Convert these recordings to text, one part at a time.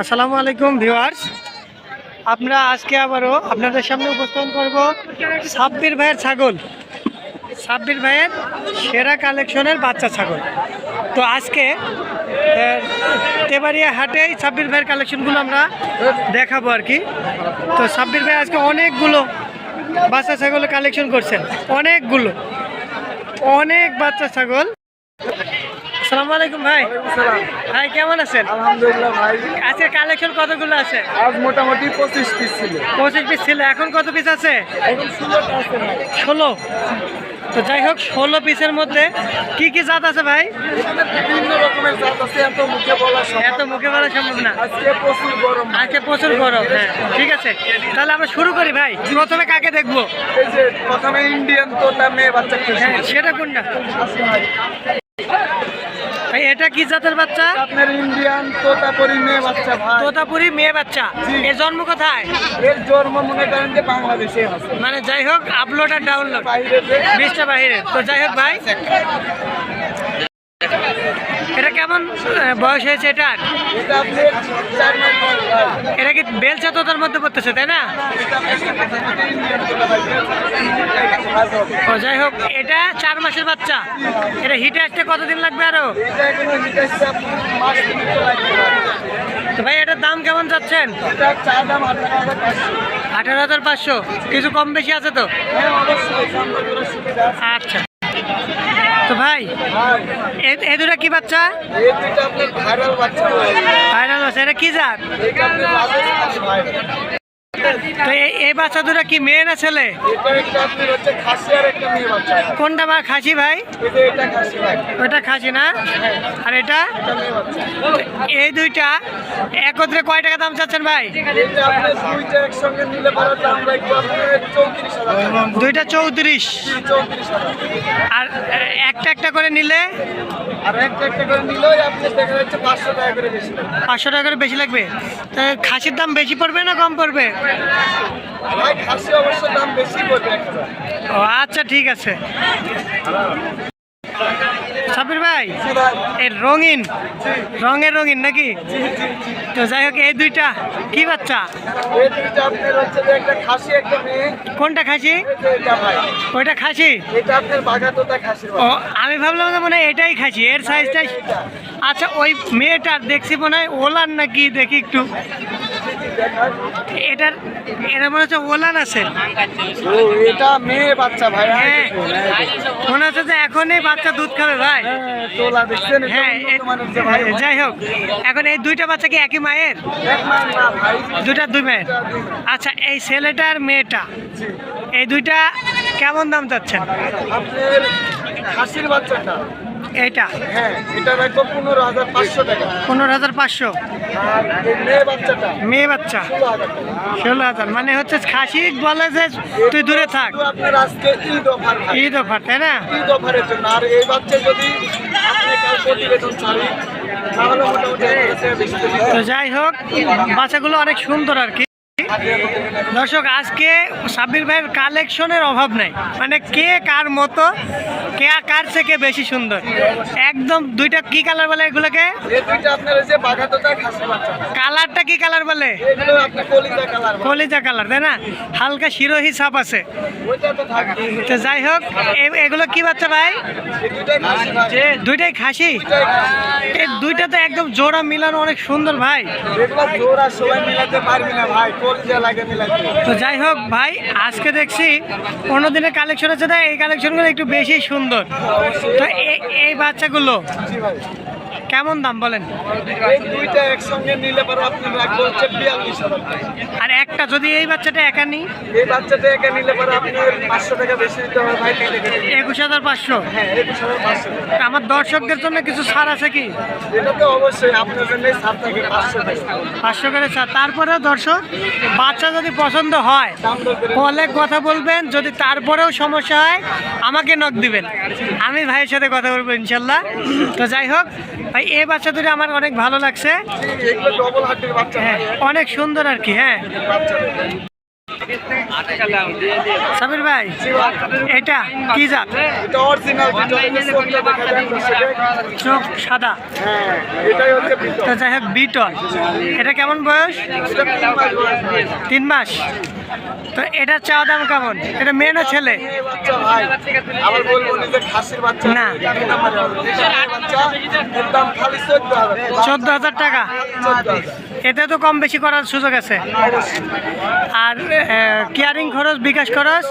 আসসালামু আলাইকুম ভিউয়ার্স আমরা আজকে আবারও আপনাদের সামনে উপস্থাপন করব সাব্বির ভাইয়ের ছাগল। সাব্বির ভাইয়ের সেরা কালেকশনের বাচ্চা ছাগল। তো আজকে তেবাড়িয়া হাটেই সাব্বির ভাইয়ের কালেকশনগুলো আমরা দেখাবো আর কি। তো সাব্বির ভাই আজকে অনেকগুলো বাচ্চা ছাগলের কালেকশন করছেন। অনেকগুলো। অনেক বাচ্চা ছাগল। আসসালামু আলাইকুম ভাই। ভাই কেমন আছেন? আলহামদুলিল্লাহ ভাই। আজকে কালেকশন কতগুলো আছে? আজ মোটামুটি পঁচিশ পিস ছিল। পঁচিশ পিস ছিল। এখন কত পিস আছে? এখন ষোলোটা আছে ষোলো। তো যাই হোক ষোলো পিসের মধ্যে কি কি জাত আছে ভাই? বিভিন্ন রকমের জাত আছে এত মুখে বলা সম্ভব এত মুখে বলা সম্ভব না। আজকে প্রচুর গরম আজকে প্রচুর গরম হ্যাঁ। ঠিক আছে। তাহলে আমরা শুরু করি ভাই। প্রথমে কাকে দেখব? এই যে প্রথমে ইন্ডিয়ান তোতা মেয়ে বাচ্চা হ্যাঁ সেটা কোনটা? ভাই এটা কি জাতের বাচ্চা আপনার ইন্ডিয়ান তোতা পরি মেয়ে বাচ্চা ভাই তোতাপুরি মেয়ে বাচ্চা এর জন্ম কোথায় এর জন্ম মনে করেন যে বাংলাদেশে আছে মানে যাই হোক আপলোড আর ডাউনলোড বাইরে বিশটা বাহিরে তো যাই হোক ভাই এটা কেমন বয়স হয়েছে এটার এটা কি বেলচা তোতার মধ্যে পড়তেছে তাই না যাই হোক এটা চার মাসের বাচ্চা। এটা হিটে আসতে কতদিন লাগবে আরও? তো ভাই। এটার দাম কেমন যাচ্ছেন আঠারো হাজার পাঁচশো। কিছু কম বেশি আছে তো? আচ্ছা। তো ভাই এ- দুটা কি বাচ্চা? ভাইরাল বাচ্চা। এটা কি জাত? এই- বাচ্চা দুটা কি মেয়ে ছেলে? কোনটা ভাই? ওটা আর এটা? এই দুইটা। একত্রে কয় টাকা দাম দুইটা চৌত্রিশ। আর একটা একটা করে নিলে। পাঁচশো টাকা করে বেশি লাগবে। তা খাসির দাম বেশি পড়বে না কম পড়বে? ও আচ্ছা ঠিক আছে। সাবির ভাই এই রঙিন রঙের রঙিন নাকি? তো যাই হোক এই দুইটা কি বাচ্চা? কোনটা খাসি? ওইটা খাসি? ও আমি ভাবলাম মনে হয় এটাই খাসি এর সাইজটাই আচ্ছা ওই মেয়েটার দেখছি মনে হয় ওলার নাকি দেখি একটু। এটার এটা মনে হচ্ছে ওলান আছে। ও এটা মেয়ে বাচ্চা ভাই হ্যাঁ মনে হচ্ছে যে এখনই বাচ্চা দুধ খাবে ভাই। হ্যাঁ, তোলা দেখছেন? হ্যাঁ যাই হোক এখন এই দুইটা বাচ্চা কি একই মায়ের? এক না ভাই। দুটা দুই মায়ের। এটা। আচ্ছা এই ছেলেটা আর মেয়েটা এই দুইটা কেমন দাম চাচ্ছেন? আপনার খাসির বাচ্চাটা এইটা হ্যাঁ এটা রাখব পনেরো হাজার পাঁচশো টাকা। পনেরো হাজার পাঁচশো। আর মেয়ে বাচ্চাটা মেয়ে বাচ্চা? ষোলো হাজার। মানে হচ্ছে খাসি বলে যে তুই দূরে থাক। আপনার আজকে ঈদ অফার ঈদ অফার তাই না? ঈদ অফারের জন্য। আর এই বাচ্চা যদি আপনি কাল প্রতিবেদন ছাড়ি তাহলে মোটামুটি যাই হোক বাচ্চাগুলো অনেক সুন্দর আর কি। দর্শক আজকে সাব্বির ভাইয়ের কালেকশনের অভাব নাই। মানে কে কার মতো কে কার থেকে বেশি সুন্দর? একদম দুইটা কি কালার বলে এগুলোকে? কালারটা কি কালার বলে? কলিজা কালার তাই না? হালকা শিরোহি ছাপ আছে। তো যাই হোক এগুলো কি বাচ্চা ভাই? দুইটাই খাসি। এই দুইটা তো একদম জোড়া মিলানো অনেক সুন্দর ভাই। জোড়া সবাই মিলাতে পারবি না ভাই। তো যাই হোক ভাই, আজকে দেখছি অন্য দিনের কালেকশন আছে তাই এই কালেকশনগুলো একটু বেশি সুন্দর। তো এই- বাচ্চাগুলো কেমন দাম বলেন? এই দুইটা একসঙ্গে নিলে পরে আপনি রাখব হচ্ছে বিয়াল্লিশ আর একটা যদি এই বাচ্চাটা একা নিই? এই বাচ্চাটা একা নিলে পরে আপনি পাঁচশো টাকা বেশি দিতে হবে ভাই একুশ হাজার পাঁচশো? হ্যাঁ একুশ হাজার পাঁচশো আমার দর্শকদের জন্য কিছু ছাড় আছে কি? এটা তো অবশ্যই আপনার জন্য থেকে পাঁচশো পাঁচশো করে ছাড়। তারপরেও দর্শক বাচ্চা যদি পছন্দ হয় কলে কথা বলবেন যদি তারপরেও সমস্যা হয় আমাকে নক দিবেন। আমি ভাইয়ের সাথে কথা বলব ইনশাল্লাহ। তো যাই হোক ভাই এই বাচ্চা দুটো আমার অনেক ভালো লাগছে। হ্যাঁ ভাই। অনেক সুন্দর আর কি হ্যাঁ। সাবির ভাই এটা কি জাত? চোখ সাদা। হ্যাঁ তো যাই হোক বিটল। এটা কেমন বয়স? তিন মাস তো এটা চাওয়া দাম কেমন? এটা মেয়ে না ছেলে? নি। চোদ্দ হাজার। টাকা। এতে তো কম বেশি করার সুযোগ আছে। আর কেয়ারিং খরচ, বিকাশ খরচ,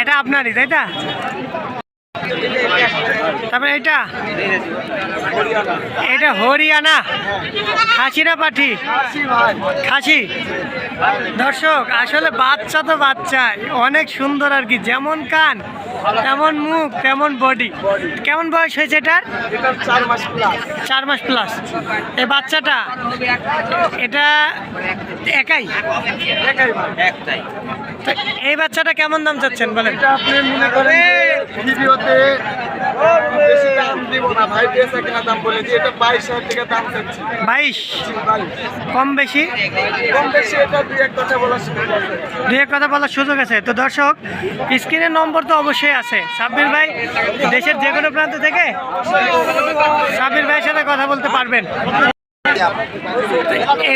এটা আপনারই, তাই না তারপরে এটা? এটা হরিয়ানা। খাসিরা পাঠি? খাসি। দর্শক, আসলে বাচ্চা তো বাচ্চা অনেক সুন্দর আর কি। যেমন কান, তেমন মুখ, তেমন বডি কেমন বয়স হয়েছে এটার? এটা চার মাস প্লাস এই বাচ্চাটা, এটা একাই? একাই এই বাচ্চাটা কেমন দাম চাচ্ছেন বলেন? এটা আপনি মনে করেন ভিডিওতে বেশি দাম দিব না। ভাই বেচা কেনা দাম বলে এটা বাইশ হাজার টাকা দাম চাচ্ছি। বাইশ? কম বেশি? কম বেশি এটা দুই এক কথা বলার সুযোগ আছে। দু এক কথা বলার সুযোগ আছে। তো দর্শক স্ক্রিনের নম্বর তো অবশ্যই আছে। সাব্বির ভাই দেশের যে কোনো প্রান্ত থেকে সাব্বির ভাইয়ের সাথে কথা বলতে পারবেন।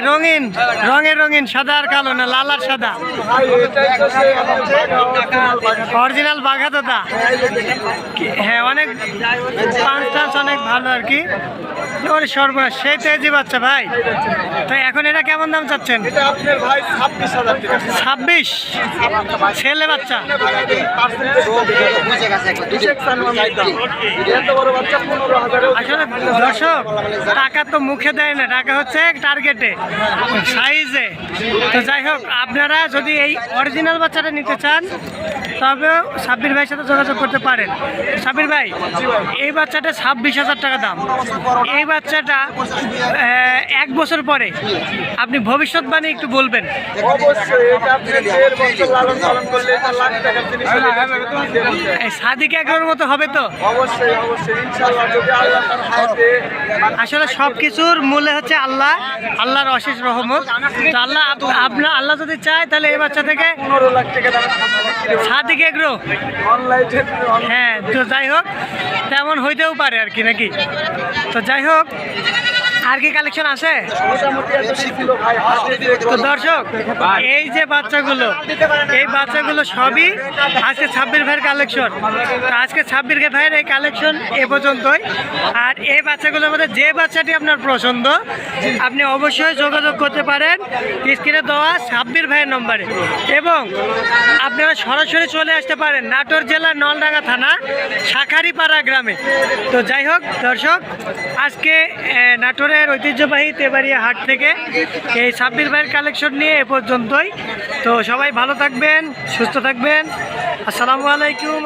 রঙিন রঙের রঙিন সাদা আর কালো না লাল আর সাদা। অরিজিনাল বাঘা দাদা হ্যাঁ অনেক পাঁচ অনেক ভালো আর কি। ওরে সর্বনাশ সেই তেজি বাচ্চা ভাই। তো এখন এটা কেমন দাম চাচ্ছেন? ছাব্বিশ ছেলে বাচ্চা। আসলে দর্শক টাকা তো মুখে দেয় না। টাকা হচ্ছে টার্গেটে সাইজে তো যাই হোক আপনারা যদি এই অরিজিনাল বাচ্চাটা নিতে চান তবে সাব্বির ভাইয়ের সাথে যোগাযোগ করতে পারেন। সাব্বির ভাই এই বাচ্চাটা ছাব্বিশ হাজার টাকা দাম। এই বাচ্চাটা এক বছর পরে আপনি ভবিষ্যৎবাণী একটু বলবেন। হলে এটা এই সাদিক এগোর মতো হবে তো? আসলে সব কিছুর মূলে হচ্ছে আল্লাহ আল্লাহর অশেষ রহমত। তো আল্লাহ আপনার আল্লাহ যদি চায় তাহলে এই বাচ্চা থেকে সাদিক এগ্রো? হ্যাঁ তো যাই হোক তেমন হইতেও পারে আর কি নাকি? তো যাই হোক আর কি কালেকশন আছে? দর্শক এই যে বাচ্চাগুলো এই বাচ্চাগুলো সবই আজকে ছাব্বির ভাইয়ের কালেকশন তো আজকে ছাব্বির ভাইয়ের এই কালেকশন এ পর্যন্তই। আর এই বাচ্চাগুলোর মধ্যে যে বাচ্চাটি আপনার পছন্দ আপনি অবশ্যই যোগাযোগ করতে পারেন। স্ক্রিনে দেওয়া ছাব্বির ভাইয়ের নম্বরে। এবং আপনারা সরাসরি চলে আসতে পারেন নাটোর জেলার নলডাঙ্গা থানা শাখারিপাড়া গ্রামে। তো যাই হোক দর্শক আজকে আহ, নাটোরের ঐতিহ্যবাহী তেবাড়িয়া হাট থেকে এই সাব্বির ভাইয়ের কালেকশন নিয়ে এ পর্যন্তই। তো সবাই ভালো থাকবেন, সুস্থ থাকবেন। আসসালামু আলাইকুম